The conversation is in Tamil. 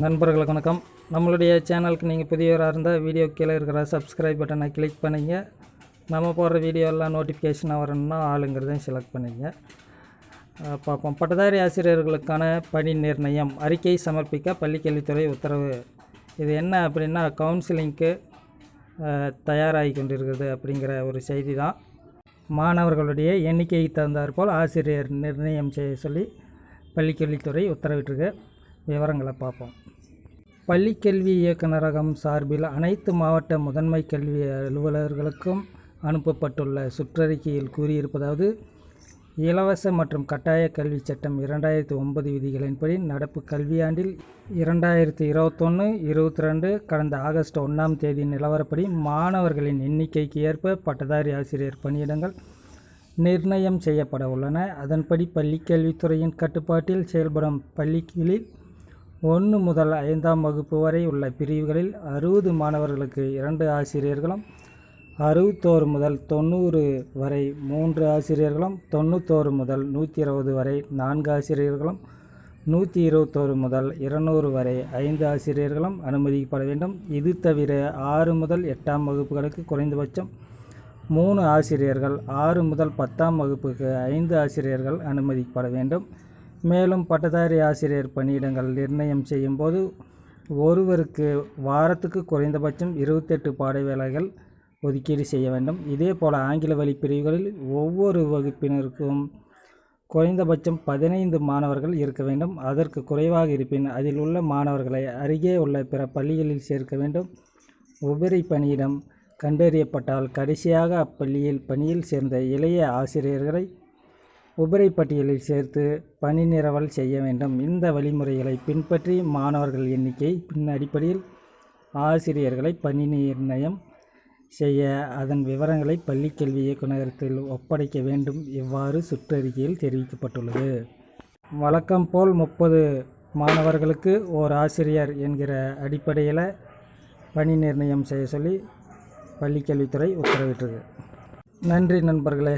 நண்பர்களுக்கு வணக்கம். நம்மளுடைய சேனலுக்கு நீங்கள் புதியவராக இருந்தால் வீடியோ கீழே இருக்கிற சப்ஸ்கிரைப் பட்டனை கிளிக் பண்ணிங்க. நம்ம போடுற வீடியோ நோட்டிஃபிகேஷனாக வரணும்னா ஆளுங்கிறதையும் செலக்ட் பண்ணிங்க. பார்ப்போம். பட்டதாரி ஆசிரியர்களுக்கான பணி நிர்ணயம். அறிக்கை சமர்ப்பிக்க பள்ளிக்கல்வித்துறை உத்தரவு. இது என்ன அப்படின்னா கவுன்சிலிங்க்கு தயாராகி கொண்டிருக்கிறது அப்படிங்கிற ஒரு செய்தி தான் மாணவர்களுடைய எண்ணிக்கைக்கு தகுந்தாற்போல் ஆசிரியர் நிர்ணயம் செய்ய சொல்லி பள்ளிக்கல்வித்துறை உத்தரவிட்டிருக்கு. விவரங்களை பார்ப்போம். பள்ளிக்கல்வி இயக்குநரகம் சார்பில் அனைத்து மாவட்ட முதன்மை கல்வி அலுவலர்களுக்கும் அனுப்பப்பட்டுள்ள சுற்றறிக்கையில் கூறியிருப்பதாவது இலவச மற்றும் கட்டாய கல்வி சட்டம் இரண்டாயிரத்தி ஒன்பது விதிகளின்படி நடப்பு கல்வியாண்டில் இரண்டாயிரத்தி இருபத்தொன்று இருபத்தி ரெண்டு கடந்த ஆகஸ்ட் ஒன்றாம் தேதி நிலவரப்படி மாணவர்களின் எண்ணிக்கைக்கு ஏற்ப பட்டதாரி ஆசிரியர் பணியிடங்கள் நிர்ணயம் செய்யப்பட உள்ளன. அதன்படி பள்ளிக்கல்வித்துறையின் கட்டுப்பாட்டில் செயல்படும் பள்ளிகளில் ஒன்று முதல் ஐந்தாம் வகுப்பு வரை உள்ள பிரிவுகளில் அறுபது மாணவர்களுக்கு இரண்டு ஆசிரியர்களும் அறுபத்தோரு முதல் தொண்ணூறு வரை மூன்று ஆசிரியர்களும் தொண்ணூத்தோரு முதல் நூற்றி இருபது வரை நான்கு ஆசிரியர்களும் நூற்றி இருபத்தோரு முதல் இருநூறு வரை ஐந்து ஆசிரியர்களும் அனுமதிக்கப்பட வேண்டும். இது தவிர ஆறு முதல் எட்டாம் வகுப்புகளுக்கு குறைந்தபட்சம் மூணு ஆசிரியர்கள் ஆறு முதல் பத்தாம் வகுப்புக்கு ஐந்து ஆசிரியர்கள் அனுமதிக்கப்பட வேண்டும். மேலும் பட்டதாரி ஆசிரியர் பணியிடங்கள் நிர்ணயம் செய்யும்போது ஒருவருக்கு வாரத்துக்கு குறைந்தபட்சம் இருபத்தெட்டு பாட வேலைகள் ஒதுக்கீடு செய்ய வேண்டும். இதே போல் ஆங்கில வழி பிரிவுகளில் ஒவ்வொரு வகுப்பினருக்கும் குறைந்தபட்சம் பதினைந்து மாணவர்கள் இருக்க வேண்டும். அதற்கு குறைவாக இருப்பின் அதில் உள்ள மாணவர்களை அருகே உள்ள பிற பள்ளிகளில் சேர்க்க வேண்டும். உபரி பணியிடம் கண்டறியப்பட்டால் கடைசியாக அப்பள்ளியில் பணியில் சேர்ந்த இளைய ஆசிரியர்களை உபரி பட்டியலில் சேர்த்து பணி நிரவல் செய்ய வேண்டும். இந்த வழிமுறைகளை பின்பற்றி மாணவர்கள் எண்ணிக்கை பின் அடிப்படையில் ஆசிரியர்களை பணி நிர்ணயம் செய்ய அதன் விவரங்களை பள்ளிக்கல்வி இயக்குநரகத்தில் ஒப்படைக்க வேண்டும். இவ்வாறு சுற்றறிக்கையில் தெரிவிக்கப்பட்டுள்ளது. வழக்கம் போல் முப்பது மாணவர்களுக்கு ஓர் ஆசிரியர் என்கிற அடிப்படையில் பணி நிர்ணயம் செய்ய சொல்லி பள்ளிக்கல்வித்துறை உத்தரவிட்டது. நன்றி நண்பர்களே.